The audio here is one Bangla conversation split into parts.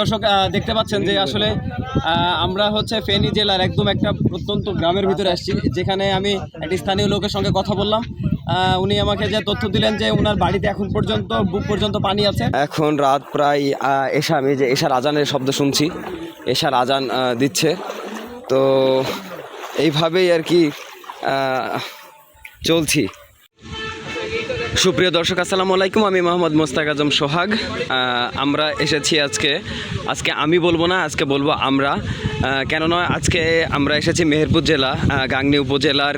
দর্শক দেখতে পাচ্ছেন যে আসলে আমরা হচ্ছে ফেনী জেলার একদম একটা প্রত্যন্ত গ্রামের ভিতরে আসছি, যেখানে আমি একটি স্থানীয় লোকের সঙ্গে কথা বললাম। উনি আমাকে যে তথ্য দিলেন যে ওনার বাড়িতে এখন পর্যন্ত, বুক পর্যন্ত পানি আছে। এখন রাত প্রায় এসা আমি যে এশার আজানের শব্দ শুনছি এশার আজান দিচ্ছে। তো এইভাবেই আর কি চলছি। সুপ্রিয় দর্শক, আসসালামু আলাইকুম। আমি মোহাম্মদ মোস্তাক আজম সোহাগ। আমরা এসেছি আজকে আজকে আমি বলব না, আজকে বলব আমরা। কেননা আজকে আমরা এসেছি মেহেরপুর জেলা গাংনি উপজেলার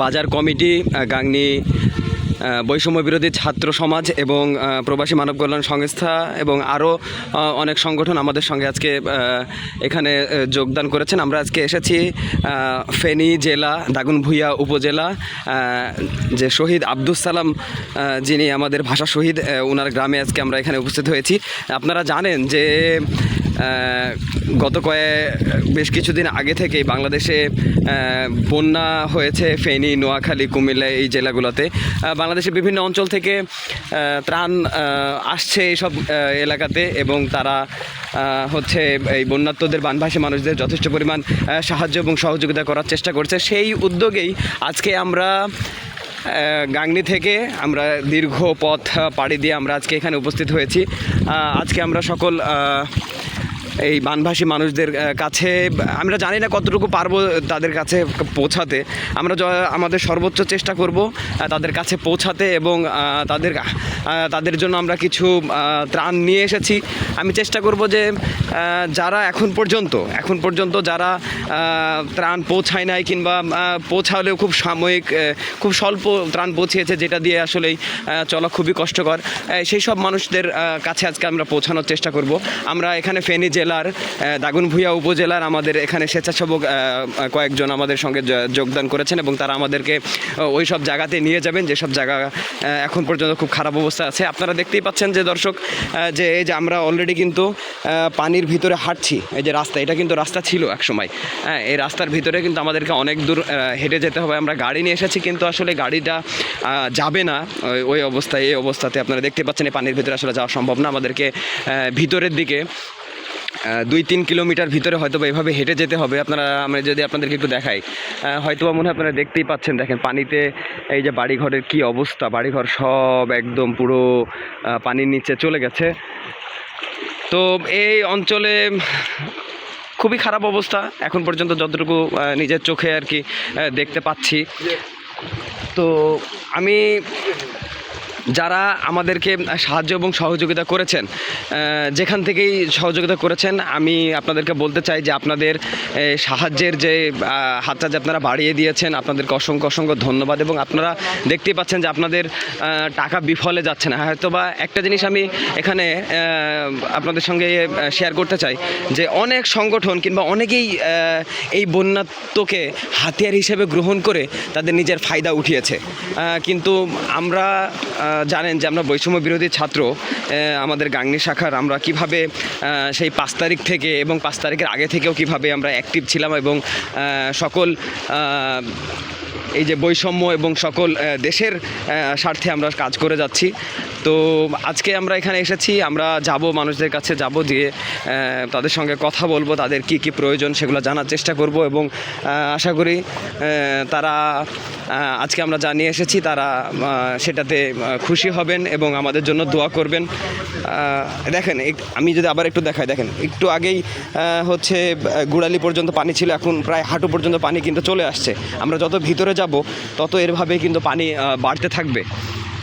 বাজার কমিটি গাংনী বৈষম্য বিরোধী ছাত্র সমাজ এবং প্রবাসী মানব কল্যাণ সংস্থা এবং আরও অনেক সংগঠন আমাদের সঙ্গে আজকে এখানে যোগদান করেছেন। আমরা আজকে এসেছি ফেনী জেলা দাগনভূঞা উপজেলা যে শহীদ আব্দুস সালাম যিনি আমাদের ভাষা শহীদ ওনার গ্রামে আজকে আমরা এখানে উপস্থিত হয়েছি। আপনারা জানেন যে গত কয়েক বেশ কিছুদিন আগে থেকেই বাংলাদেশে বন্যা হয়েছে ফেনী, নোয়াখালী, কুমিল্লা এই জেলাগুলোতে। বাংলাদেশের বিভিন্ন অঞ্চল থেকে ত্রাণ আসছে এইসব এলাকাতে এবং তারা হচ্ছে এই বন্যাত্মদের বানভাসী মানুষদের যথেষ্ট পরিমাণ সাহায্য এবং সহযোগিতা করার চেষ্টা করছে। সেই উদ্যোগেই আজকে আমরা গাংনী থেকে আমরা দীর্ঘ পথ পাড়ি দিয়ে আমরা আজকে এখানে উপস্থিত হয়েছি। আজকে আমরা সকল এই বানভাসী মানুষদের কাছে, আমরা জানি না কতটুকু পারব তাদের কাছে পৌঁছাতে। আমরা আমাদের সর্বোচ্চ চেষ্টা করব তাদের কাছে পৌঁছাতে এবং তাদের তাদের জন্য আমরা কিছু ত্রাণ নিয়ে এসেছি। আমি চেষ্টা করব যে যারা এখন পর্যন্ত এখন পর্যন্ত যারা ত্রাণ পৌঁছায় নাই কিংবা পৌঁছালেও খুব সাময়িক খুব স্বল্প ত্রাণ পৌঁছিয়েছে, যেটা দিয়ে আসলেই চলা খুবই কষ্টকর। সেই সব মানুষদের কাছে আজকে আমরা পৌঁছানোর চেষ্টা করব। আমরা এখানে ফেনী জেলার দাগনভূঞা উপজেলার আমাদের এখানে স্বেচ্ছাসেবক কয়েকজন আমাদের সঙ্গে যোগদান করেছেন এবং তারা আমাদেরকে ওই সব জায়গাতে নিয়ে যাবেন। যেসব জায়গা এখন পর্যন্ত খুব খারাপ অবস্থা আছে। আপনারা দেখতেই পাচ্ছেন যে দর্শক যে এই যে আমরা অলরেডি কিন্তু পানির ভিতরে হাঁটছি। এই যে রাস্তা, এটা কিন্তু রাস্তা ছিল এক সময়। হ্যাঁ এই রাস্তার ভিতরে কিন্তু আমাদেরকে অনেক দূর হেঁটে যেতে হবে। আমরা গাড়ি নিয়ে এসেছি, কিন্তু আসলে গাড়িটা যাবে না। ওই- অবস্থায়, এই অবস্থাতে আপনারা দেখতে পাচ্ছেন, এই পানির ভিতরে আসলে যাওয়া সম্ভব না। আমাদেরকে ভিতরের দিকে দুই তিন কিলোমিটার ভিতরে হয়তো বা এভাবে হেঁটে যেতে হবে। আপনারা, আমরা যদি আপনাদেরকে একটু দেখাই হয়তো বা মনে হয় আপনারা দেখতেই পাচ্ছেন, দেখেন পানিতে এই যে বাড়িঘরের কি অবস্থা, বাড়িঘর সব একদম পুরো পানির নিচে চলে গেছে। তো এই অঞ্চলে খুবই খারাপ অবস্থা, এখন পর্যন্ত যতটুকু নিজের চোখে আর কি দেখতে পাচ্ছি। তো আমি যারা আমাদেরকে সাহায্য এবং সহযোগিতা করেছেন যেখান থেকেই সহযোগিতা করেছেন, আমি আপনাদেরকে বলতে চাই যে আপনাদের সাহায্যের যে হাতটা যে আপনারা বাড়িয়ে দিয়েছেন, আপনাদেরকে অসংখ্য অসংখ্য ধন্যবাদ এবং আপনারা দেখতেই পাচ্ছেন যে আপনাদের টাকা বিফলে যাচ্ছে না। হয়তো বা একটা জিনিস আমি এখানে আপনাদের সঙ্গে শেয়ার করতে চাই যে অনেক সংগঠন কিংবা অনেকেই এই বন্যাত্মকে হাতিয়ার হিসেবে গ্রহণ করে তাদের নিজের ফায়দা উঠিয়েছে। কিন্তু আমরা জানেন যে আমরা বৈষম্য বিরোধী ছাত্র আমাদের গাংনি শাখার আমরা কীভাবে সেই পাঁচ তারিখ থেকে এবং পাঁচ তারিখের আগে থেকেও কীভাবে আমরা অ্যাক্টিভ ছিলাম এবং সকল এই যে বৈষম্য এবং সকল দেশের স্বার্থে আমরা কাজ করে যাচ্ছি। তো আজকে আমরা এখানে এসেছি, আমরা যাব, মানুষদের কাছে যাব দিয়ে তাদের সঙ্গে কথা বলব, তাদের কি কি প্রয়োজন সেগুলো জানার চেষ্টা করব এবং আশা করি তারা আজকে আমরা জানিয়ে এসেছি তারা সেটাতে খুশি হবেন এবং আমাদের জন্য দোয়া করবেন। দেখেন আমি যদি আবার একটু দেখাই, দেখেন, একটু আগেই হচ্ছে গুড়ালি পর্যন্ত পানি ছিল, এখন প্রায় হাঁটু পর্যন্ত পানি কিন্তু চলে আসছে। আমরা যত ভিতরে যাব, তত এরভাবেই কিন্তু পানি বাড়তে থাকবে।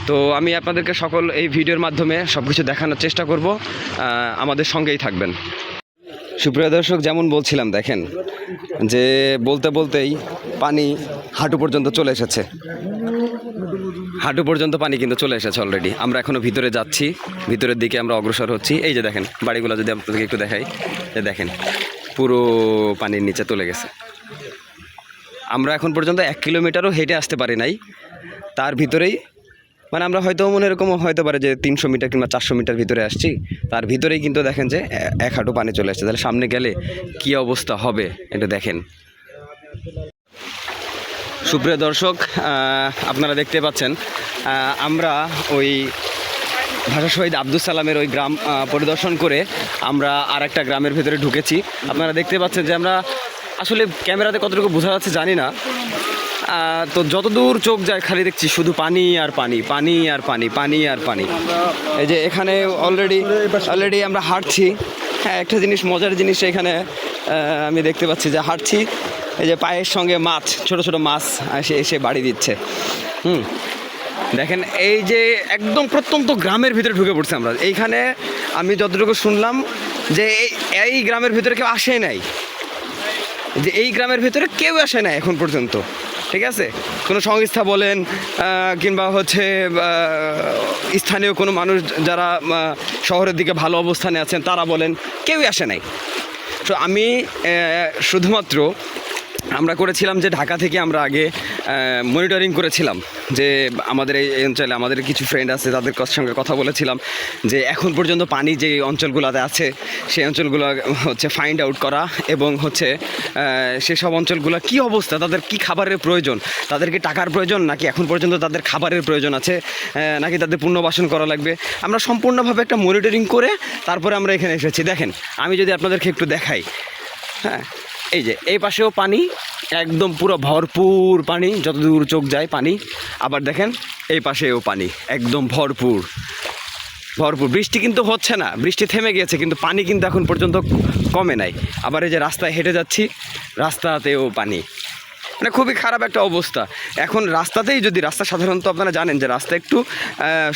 তো আমি আপনাদেরকে সকল এই ভিডিওর মাধ্যমে সব কিছু দেখানোর চেষ্টা করব আমাদের সঙ্গেই থাকবেন। সুপ্রিয় দর্শক, যেমন বলছিলাম, দেখেন, যে বলতে বলতেই পানি হাঁটু পর্যন্ত চলে এসেছে। হাঁটু পর্যন্ত পানি কিন্তু চলে এসেছে অলরেডি আমরা এখনও ভিতরে যাচ্ছি, ভিতরের দিকে আমরা অগ্রসর হচ্ছি। এই যে দেখেন, বাড়িগুলো যদি আপনাদেরকে একটু দেখাই, যে দেখেন, পুরো পানির নিচে চলে গেছে। আমরা এখন পর্যন্ত এক কিলোমিটারও হেঁটে আসতে পারি নাই। তার ভিতরেই মানে আমরা হয়তো মনে এরকম হয়তো পারে যে তিনশো মিটার কিংবা চারশো মিটার ভিতরে আসছি। তার ভিতরেই কিন্তু দেখেন যে এক হাঁটু পানি চলে আসছে। তাহলে সামনে গেলে কি অবস্থা হবে এটা দেখেন। সুপ্রিয় দর্শক আপনারা দেখতে পাচ্ছেন আমরা ওই ভাষা শহীদ আব্দুল সালামের ওই গ্রাম পরিদর্শন করে আমরা আর একটা গ্রামের ভেতরে ঢুকেছি। আপনারা দেখতে পাচ্ছেন যে আমরা আসলে ক্যামেরাতে কতটুকু বোঝা যাচ্ছে জানি না। তো যতদূর চোখ যায় খালি দেখছি শুধু পানি আর পানি পানি আর পানি পানি আর পানি। এই যে এখানে অলরেডি অলরেডি আমরা হাঁটছি। হ্যাঁ একটা জিনিস, মজার জিনিস এখানে আমি দেখতে পাচ্ছি যে হাঁটছি। এই যে পায়ের সঙ্গে মাছ, ছোট ছোট মাছ এসে এসে বাড়ি দিচ্ছে। হুম। দেখেন, এই যে একদম প্রত্যন্ত গ্রামের ভিতরে ঢুকে পড়ছে আমরা। এইখানে আমি যতটুকু শুনলাম যে এই গ্রামের ভিতরে কেউ আসে নাই। যে এই গ্রামের ভিতরে কেউ আসে না এখন পর্যন্ত, ঠিক আছে? কোনো সংস্থা বলেন কিংবা হচ্ছে স্থানীয় কোনো মানুষ যারা শহরের দিকে ভালো অবস্থানে আছেন, তারা বলেন কেউই আসে নাই। তো আমি শুধুমাত্র আমরা করেছিলাম যে ঢাকা থেকে আমরা আগে মনিটরিং করেছিলাম যে আমাদের এই অঞ্চলে আমাদের কিছু ফ্রেন্ড আছে, তাদের সঙ্গে কথা বলেছিলাম যে এখন পর্যন্ত পানি যে অঞ্চলগুলোতে আছে, সেই অঞ্চলগুলো হচ্ছে ফাইন্ড আউট করা এবং হচ্ছে সেসব অঞ্চলগুলো কি অবস্থা, তাদের কি খাবারের প্রয়োজন তাদেরকে টাকার প্রয়োজন নাকি এখন পর্যন্ত তাদের খাবারের প্রয়োজন আছে নাকি তাদের পুনর্বাসন করা লাগবে। আমরা সম্পূর্ণভাবে একটা মনিটরিং করে তারপরে আমরা এখানে এসেছি। দেখেন, আমি যদি আপনাদেরকে একটু দেখাই হ্যাঁ এই যে, এই পাশেও পানি, একদম পুরো ভরপুর পানি, যতদূর চোখ যায় পানি। আবার দেখেন, এই পাশেও পানি, একদম ভরপুর। ভরপুর। বৃষ্টি কিন্তু হচ্ছে না, বৃষ্টি থেমে গিয়েছে, কিন্তু পানি কিন্তু এখন পর্যন্ত কমে নাই। আবার এই যে রাস্তায় হেঁটে যাচ্ছি, রাস্তাতেও পানি। মানে খুবই খারাপ একটা অবস্থা। এখন রাস্তাতেই যদি রাস্তা সাধারণত আপনারা জানেন যে রাস্তা একটু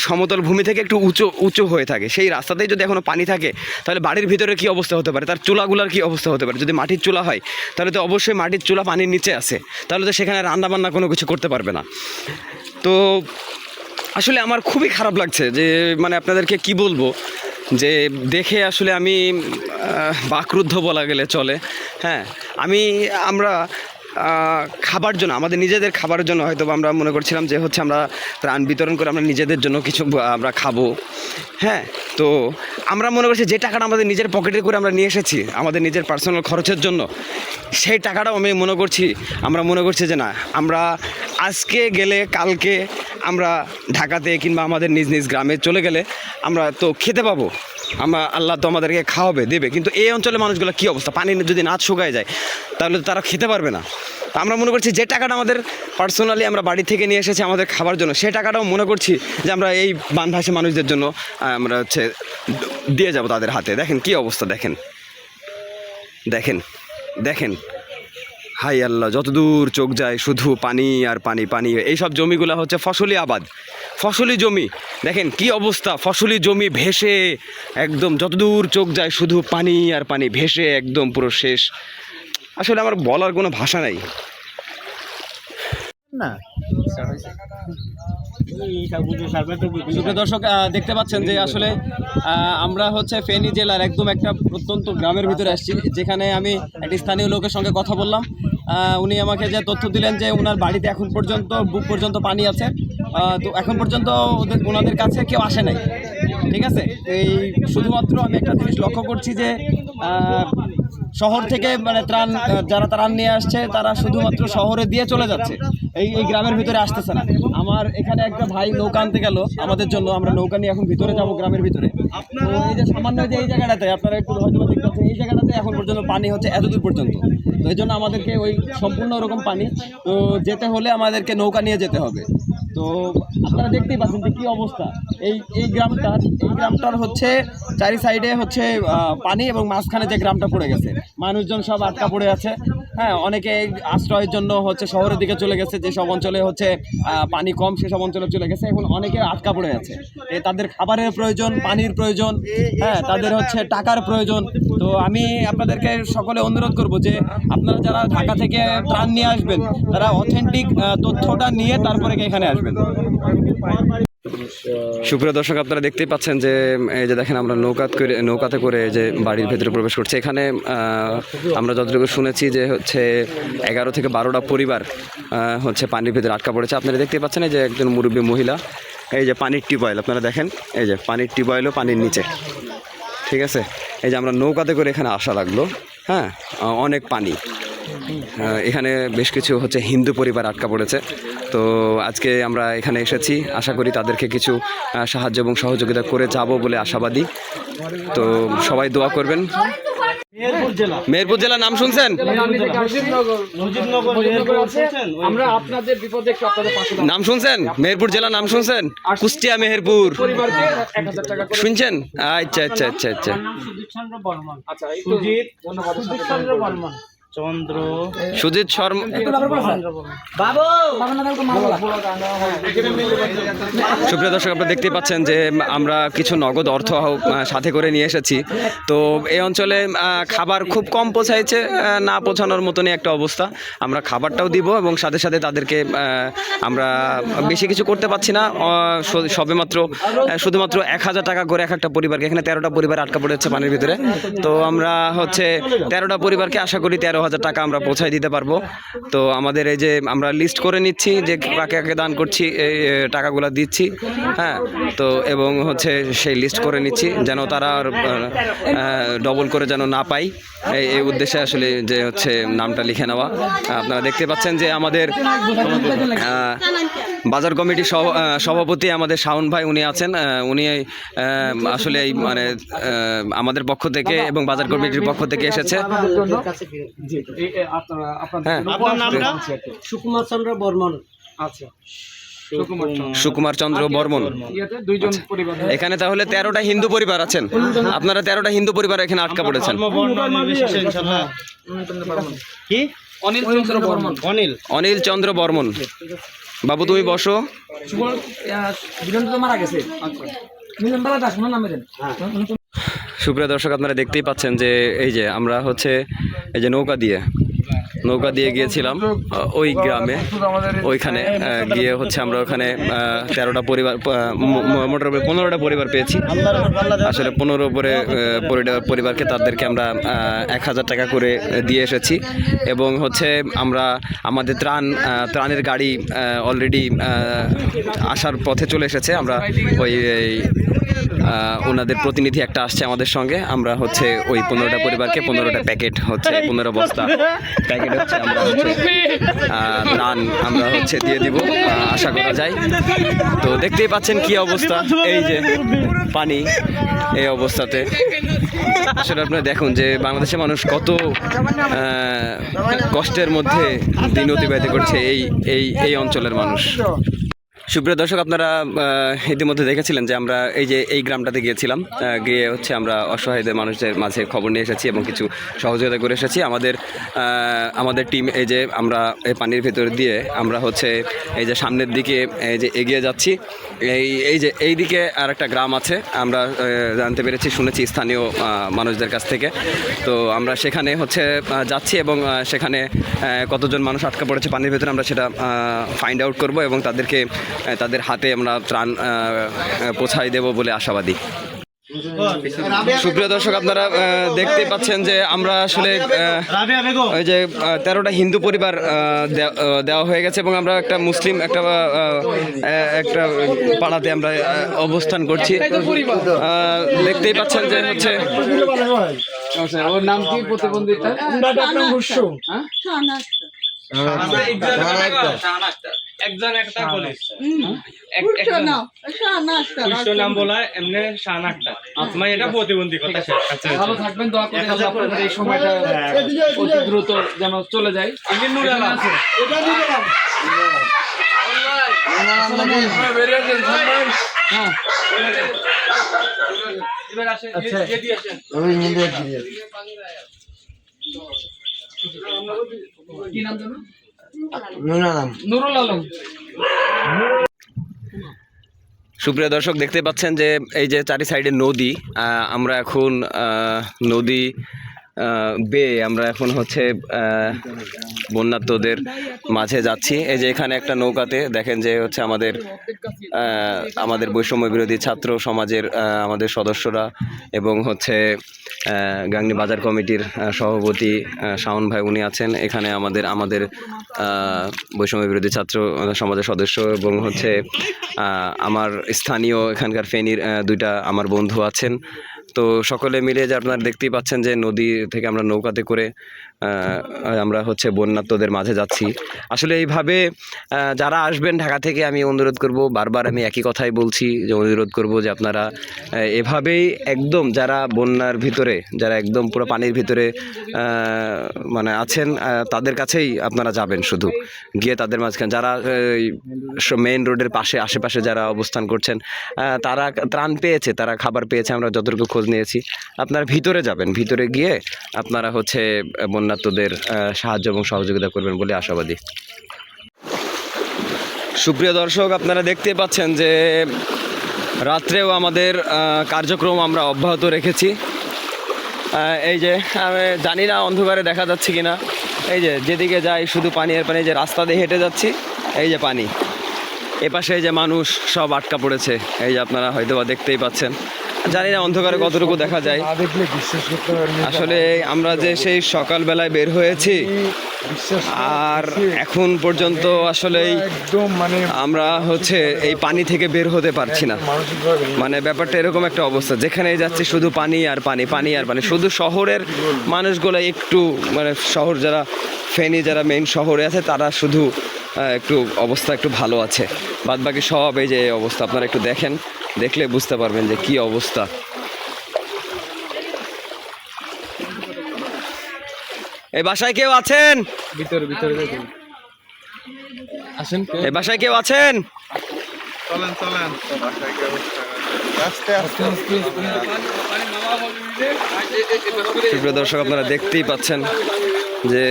সমতল ভূমি থেকে একটু উঁচু উঁচু হয়ে থাকে, সেই রাস্তাতেই যদি এখনও পানি থাকে, তাহলে বাড়ির ভিতরে কী অবস্থা হতে পারে? তার চুলাগুলার কী অবস্থা হতে পারে? যদি মাটির চুলা হয়, তাহলে তো অবশ্যই মাটির চুলা পানির নিচে আছে, তাহলে তো সেখানে রান্নাবান্না কোনো কিছু করতে পারবে না। তো আসলে আমার খুবই খারাপ লাগছে যে মানে আপনাদেরকে কি বলব? যে দেখে আসলে আমি বাকরুদ্ধ বলা গেলে চলে হ্যাঁ? আমি, আমরা খাবার জন্য, আমাদের নিজেদের খাবারের জন্য হয়তো আমরা মনে করছিলাম যে হচ্ছে আমরা ত্রাণ বিতরণ করে আমরা নিজেদের জন্য কিছু আমরা খাব। হ্যাঁ তো আমরা মনে করছি যে টাকাটা আমাদের নিজের পকেটে করে আমরা নিয়ে এসেছি, আমাদের নিজের পার্সোনাল খরচের জন্য, সেই টাকাটাও আমি মনে করছি, আমরা মনে করছি যে না, আমরা আজকে গেলে কালকে আমরা ঢাকাতে কিংবা আমাদের নিজ নিজ গ্রামে চলে গেলে আমরা তো খেতে পাবো। আমরা আল্লাহ তো আমাদেরকে খাওয়াবে, দেবে। কিন্তু এই অঞ্চলের মানুষগুলো কী অবস্থা? পানি যদি না শুকায় যায়, তাহলে তো তারা খেতে পারবে না। আমরা মনে করছি যে টাকাটা আমাদের পার্সোনালি আমরা বাড়ি থেকে নিয়ে এসেছি আমাদের খাবার জন্য, সে টাকাটাও মনে করছি যে আমরা এই বানভাসী মানুষদের জন্য আমরা হচ্ছে দিয়ে যাব তাদের হাতে। দেখেন কি অবস্থা, দেখেন। দেখেন দেখেন। হাই আল্লাহ, যতদূর চোখ যায় শুধু পানি আর পানি পানি। এইসব জমিগুলো হচ্ছে ফসলি আবাদ। ফসলি জমি, দেখেন কি অবস্থা? ফসলি জমি ভেসে একদম যতদূর চোখ যায় শুধু পানি আর পানি, ভেসে একদম পুরো শেষ। আসলে আমার বলার কোনো ভাষা নাই। না? দর্শক দেখতে পাচ্ছেন যে আসলে আমরা হচ্ছে ফেনী জেলার একদম একটা প্রত্যন্ত গ্রামের ভিতরে আসছি, যেখানে আমি একটি স্থানীয় লোকের সঙ্গে কথা বললাম। উনি আমাকে যে তথ্য দিলেন যে ওনার বাড়িতে এখন পর্যন্ত, বুক পর্যন্ত পানি আছে। তো এখন পর্যন্ত ওদের, ওনাদের কাছে কেউ আসে নাই। ঠিক আছে? এই শুধুমাত্র আমি একটা জিনিস লক্ষ্য করছি যে শহর থেকে মানে ত্রাণ যারা ত্রাণ নিয়ে আসছে, তারা শুধুমাত্র শহরে দিয়ে চলে যাচ্ছে। এই এই গ্রামের ভিতরে আসতেছে না। আমার এখানে একটা ভাই নৌকা আনতে গেল আমাদের জন্য, আমরা নৌকা নিয়ে এখন ভিতরে যাব গ্রামের ভিতরে। এই যে সামান্য যে এই জায়গাটাতে, আপনারা একটু হয়তো দেখতে এই জায়গাটাতে এখন পর্যন্ত পানি হচ্ছে এতদূর পর্যন্ত। তো এই জন্য আমাদেরকে ওই সম্পূর্ণ ওরকম পানি, তো যেতে হলে আমাদেরকে নৌকা নিয়ে যেতে হবে। তো আপনারা দেখতেই পাচ্ছেন যে কী অবস্থা। এই এই গ্রামটার এই গ্রামটার হচ্ছে চারি সাইডে হচ্ছে পানি এবং মাঝখানে যে গ্রামটা পড়ে গেছে। মানুষজন সব আটকা পড়ে আছে। হ্যাঁ অনেকে আশ্রয়ের জন্য হচ্ছে শহরের দিকে চলে গেছে, যেসব অঞ্চলে হচ্ছে পানি কম, সেসব অঞ্চলে চলে গেছে। এখন অনেকে আটকা পড়ে আছে। তাদের খাবারের প্রয়োজন, পানির প্রয়োজন হ্যাঁ তাদের হচ্ছে টাকার প্রয়োজন। তো আমি আপনাদেরকে সকলে অনুরোধ করব যে, আপনারা যারা ঢাকা থেকে ত্রাণ নিয়ে আসবেন, তারা অথেন্টিক তথ্যটা নিয়ে তারপরে এখানে আসবেন। সুপ্রিয় দর্শক, আপনারা দেখতেই পাচ্ছেন যে, এই যে দেখেন আমরা নৌকাত করে, নৌকাতে করে যে বাড়ির ভেতরে প্রবেশ করছে। এখানে আমরা যতটুকু শুনেছি যে হচ্ছে এগারো থেকে বারোটা পরিবার হচ্ছে পানির ভেতরে আটকা পড়েছে। আপনারা দেখতেই পাচ্ছেন এই যে একজন মুরব্বী মহিলা, এই যে পানির টিউবওয়েল, আপনারা দেখেন, এই যে পানির টিউবওয়েলও পানির নিচে। ঠিক আছে? এই যে আমরা নৌকাতে করে এখানে আসা লাগল হ্যাঁ? অনেক পানি। এখানে বেশ কিছু হচ্ছে হিন্দু পরিবার আটকা পড়েছে। তো আজকে আমরা এখানে এসেছি। আশা করি তাদেরকে কিছু সাহায্য এবং সহযোগিতা করে যাব বলে আশাবাদী। তো সবাই দোয়া করবেন। মেহেরপুর জেলা জেলার নাম শুনছেন? মুজিবনগর মেহেরপুর শুনছেন ওই আমরা আপনাদের বিপদে একটু আপনাদের পাশে দাঁড়াবো। নাম শুনছেন? মেহেরপুর জেলার নাম শুনছেন? কুষ্টিয়া মেহেরপুর। শুনছেন? আচ্ছা আচ্ছা আচ্ছা আচ্ছা। চন্দ্র। সুজিত শর্মা বাবু! সুপ্রিয় দর্শক আপনারা দেখতেই পাচ্ছেন যে আমরা কিছু নগদ অর্থ সাথে করে নিয়ে এসেছি। তো এই অঞ্চলে খাবার খুব কম পৌঁছাইছে না পৌঁছানোর মতনই একটা অবস্থা। আমরা খাবারটাও দিব এবং সাথে সাথে তাদেরকে আমরা বেশি কিছু করতে পারছি না। সবেমাত্র শুধুমাত্র এক হাজার টাকা করে এক একটা পরিবারকে এখানে তেরোটা পরিবার আটকা পড়েছে পানির ভিতরে। তো আমরা হচ্ছে তেরোটা পরিবারকে আশা করি তেরো হাজার টাকা আমরা পৌঁছাই দিতে পারব। তো আমাদের এই যে আমরা লিস্ট করে নিচ্ছি যে কাকে কাকে দান করছি এই টাকাগুলো দিচ্ছি হ্যাঁ? তো এবং হচ্ছে সেই লিস্ট করে নিচ্ছি যেন তারা আর ডবল করে যেন না পাই এই উদ্দেশ্যে আসলে যে হচ্ছে নামটা লিখে নেওয়া। আপনারা দেখতে পাচ্ছেন যে আমাদের বাজার কমিটির সভ- সভাপতি আমাদের শাওন ভাই উনি আছেন। উনি আসলে এই মানে আমাদের পক্ষ থেকে এবং বাজার কমিটির পক্ষ থেকে এসেছে। আপনারা হ্যাঁ। আপনার সুকুমার চন্দ্র বর্মন। আচ্ছা। সুকুমার চন্দ্র। বর্মন। দুইজন পরিবার এখানে তাহলে তেরোটা হিন্দু পরিবার আছেন। আপনারা তেরোটা হিন্দু পরিবার এখানে আটকা পড়েছেন। অনিল চন্দ্র বর্মন। বর্মন। বাবু তুমি বসো। তো মারা গেছে। সুপ্রিয় দর্শক আপনারা দেখতেই পাচ্ছেন যে এই যে আমরা হচ্ছে এই যে নৌকা দিয়ে নৌকা দিয়ে গিয়েছিলাম ওই গ্রামে। ওইখানে গিয়ে হচ্ছে আমরা ওখানে তেরোটা পরিবার মোটামুটি পনেরোটা পরিবার পেয়েছি। আসলে পনেরো উপরে পরিবারকে তাদেরকে আমরা এক হাজার টাকা করে দিয়ে এসেছি। এবং হচ্ছে আমরা আমাদের ত্রাণ ত্রাণের গাড়ি অলরেডি আসার পথে চলে এসেছে। আমরা ওই ওনাদের প্রতিনিধি একটা আসছে আমাদের সঙ্গে। আমরা হচ্ছে ওই পনেরোটা পরিবারকে পনেরোটা প্যাকেট হচ্ছে, পনেরো বস্তা প্যাকেট হচ্ছে, আমরা হচ্ছে ত্রাণ আমরা হচ্ছে দিয়ে দিব আশা করা যায়। তো দেখতেই পাচ্ছেন কি অবস্থা, এই যে পানি এই অবস্থাতে। আসলে আপনারা দেখুন যে বাংলাদেশের মানুষ কত কষ্টের মধ্যে দিন অতিবাহিত করছে এই এই এই অঞ্চলের মানুষ। সুপ্রিয় দর্শক, আপনারা ইতিমধ্যে দেখেছিলেন যে আমরা এই যে এই গ্রামটাতে গিয়েছিলাম গিয়ে হচ্ছে আমরা অসহায়দের মানুষদের মাঝে খবর নিয়ে এসেছি এবং কিছু সহযোগিতা করে এসেছি। আমাদের আমাদের টিম এই যে আমরা এই পানির ভেতর দিয়ে আমরা হচ্ছে এই যে সামনের দিকে এই যে এগিয়ে যাচ্ছি। এই এই যে এই দিকে আর একটা গ্রাম আছে, আমরা জানতে পেরেছি, শুনেছি স্থানীয় মানুষদের কাছ থেকে। তো আমরা সেখানে হচ্ছে যাচ্ছি এবং সেখানে কতজন মানুষ আটকা পড়েছে পানির ভেতরে আমরা সেটা ফাইন্ড আউট করব এবং তাদেরকে তাদের হাতে আমরা ত্রাণ পৌঁছাই দেব বলে আশাবাদী। সুপ্রিয় দর্শক আপনারা আহ, দেখতেই পাচ্ছেন যে আমরা আসলে ওই যে তেরোটা হিন্দু পরিবার দেওয়া হয়ে গেছে এবং আমরা একটা মুসলিম একটা একটা পাড়াতে আমরা অবস্থান করছি। আহ, দেখতেই পাচ্ছেন যে হচ্ছে ওর নাম কি প্রতিবন্ধিতা একজন একটা পুলিশ পুলিশ নাম বলা এমনি শান একটা তোমার এটা প্রতিবন্ধী কথা আচ্ছা ভালো থাকবেন দোয়া করে আপনাদের এই সময়টা অতি দ্রুত যেন চলে যায়। এখানে আছে। হ্যাঁ কি নাম জানো? নুরুল আলম সুপ্রিয় দর্শক দেখতে পাচ্ছেন যে এই যে চারি সাইডে নদী আহ, আমরা এখন আহ, নদী বেয়ে আমরা এখন হচ্ছে আহ, বন্যার্তদের মাঝে যাচ্ছি। এই যে এখানে একটা নৌকাতে দেখেন যে হচ্ছে আমাদের আমাদের বৈষম্য বিরোধী ছাত্র সমাজের আমাদের সদস্যরা এবং হচ্ছে গাংনী বাজার কমিটির সভাপতি শাওন ভাই উনি আছেন। এখানে আমাদের আমাদের বৈষম্য বিরোধী ছাত্র সমাজের সদস্য এবং হচ্ছে আমার স্থানীয় এখানকার ফেনীর দুইটা আমার বন্ধু আছেন। তো সকলে মিলে যে আপনারা দেখতেই পাচ্ছেন যে নদী থেকে আমরা নৌকাতে করে আমরা হচ্ছে বন্যাত্মদের মাঝে যাচ্ছি। আসলে এইভাবে যারা আসবেন ঢাকা থেকে আমি অনুরোধ করব বারবার আমি একই কথাই বলছি যে অনুরোধ করব যে আপনারা এভাবেই একদম যারা বন্যার ভিতরে যারা একদম পুরো পানির ভিতরে মানে আছেন তাদের কাছেই আপনারা যাবেন শুধু। গিয়ে তাদের মাঝখানে যারা মেইন রোডের পাশে আশেপাশে যারা অবস্থান করছেন তারা ত্রাণ পেয়েছে তারা খাবার পেয়েছে আমরা যতটুকু খোঁজ নিয়েছি। আপনারা ভিতরে যাবেন ভিতরে গিয়ে আপনারা হচ্ছে আহ, আহ, সাহায্য এবং সহযোগিতা করবেন বলে আশাবাদী। সুপ্রিয় দর্শক আপনারা দেখতে পাচ্ছেন যে রাত্রেও আমাদের কার্যক্রম আমরা অব্যাহত রেখেছি। এই যে আমি জানি না অন্ধকারে দেখা যাচ্ছে কিনা। এই যে যেদিকে যাই শুধু পানি পানি যে রাস্তা দিয়ে হেঁটে যাচ্ছি এই যে পানি। এপাশে যে মানুষ সব আটকা পড়েছে এই যে আপনারা হয়তো দেখতেই পাচ্ছেন। জানি না অন্ধকারে কতটুকু দেখা যায়। আসলে আমরা যে সেই সকালবেলায় বের হয়েছি, আর এখন পর্যন্ত মানে আমরা হচ্ছে এই পানি থেকে বের হতে পারছি না। মানে ব্যাপারটা এরকম একটা অবস্থা, যেখানেই যাচ্ছি শুধু পানি আর পানি পানি আর পানি। শুধু শহরের মানুষগুলো একটু মানে শহর যারা, ফেনী যারা মেইন শহরে আছে, তারা শুধু একটু অবস্থা একটু ভালো আছে। বাদ বাকি সব এই যে অবস্থা আপনারা একটু দেখেন দেখলে বুঝতে পারবেন যে কি অবস্থা। এই বাসায় কেউ আছেন? ভিতরে ভিতরে আসেন এই বাসায় কেউ আছেন? চলেন চলেন। আস্তে আস্তে। সুপ্রিয় দর্শক আপনারা দেখতেই পাচ্ছেন যে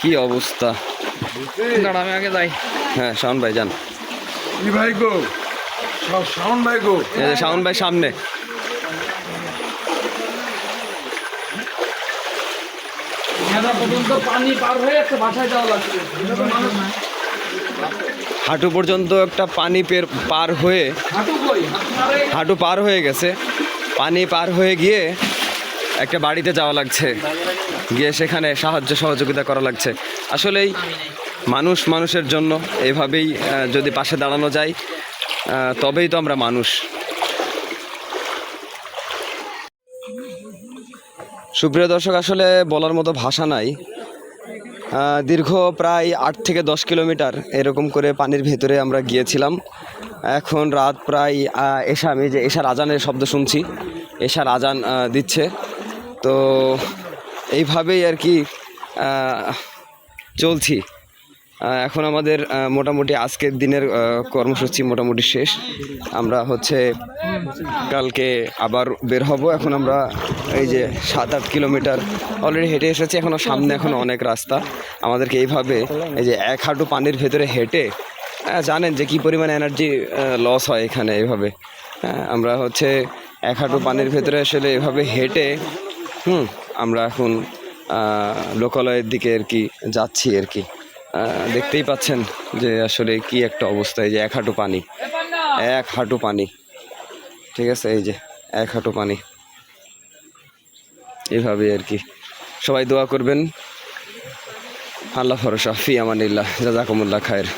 কি অবস্থা। দাঁড়া আমি আগে যাই। হ্যাঁ শাওন ভাই যান। কি ভাই গো? ভাই গো? এই যে শাওন ভাই সামনে। পর্যন্ত পানি পার হয়ে একটা বাসায় যাওয়া লাগছে হাঁটু পর্যন্ত একটা পানি পের পার হয়ে হাঁটু হাঁটু পার হয়ে গেছে। পানি পার হয়ে গিয়ে একটা বাড়িতে যাওয়া লাগছে। গিয়ে সেখানে সাহায্য সহযোগিতা করা লাগছে। আসলেই মানুষ মানুষের জন্য এভাবেই যদি পাশে দাঁড়ানো যায় তবেই তো আমরা মানুষ। সুপ্রিয় দর্শক, আসলে বলার মতো ভাষা নাই। দীর্ঘ প্রায় আট থেকে দশ কিলোমিটার এরকম করে পানির ভেতরে আমরা গিয়েছিলাম। এখন রাত প্রায় এসা আমি যে এশার আজানের শব্দ শুনছি এশার আজান দিচ্ছে। তো এইভাবেই আর কি চলছি। এখন আমাদের মোটামুটি আজকের দিনের কর্মসূচি মোটামুটি শেষ। আমরা হচ্ছে কালকে আবার বের হব। এখন আমরা এই যে সাত আট কিলোমিটার অলরেডি হেঁটে এসেছি। এখনও সামনে এখনও অনেক রাস্তা। আমাদেরকে এইভাবে এই যে এক হাঁটু পানির ভেতরে হেঁটে আহ, জানেন যে কী পরিমাণ এনার্জি লস হয় এখানে এইভাবে। হ্যাঁ, আমরা হচ্ছে এক হাঁটু পানির ভেতরে আসলে এভাবে হেঁটে হুম আমরা এখন লোকালয়ের দিকে আর কি যাচ্ছি আর কি। দেখতেই পাচ্ছেন যে আসলে কি একটা অবস্থা, এই যে এক হাঁটু পানি। এক হাঁটু পানি। ঠিক আছে, এই যে এক হাঁটু পানি। এভাবে আর কি। সবাই দোয়া করবেন। আল্লাহ ফরসা ফি আমানিল্লাহ। জাজাকুমুল্লাহ খায়ের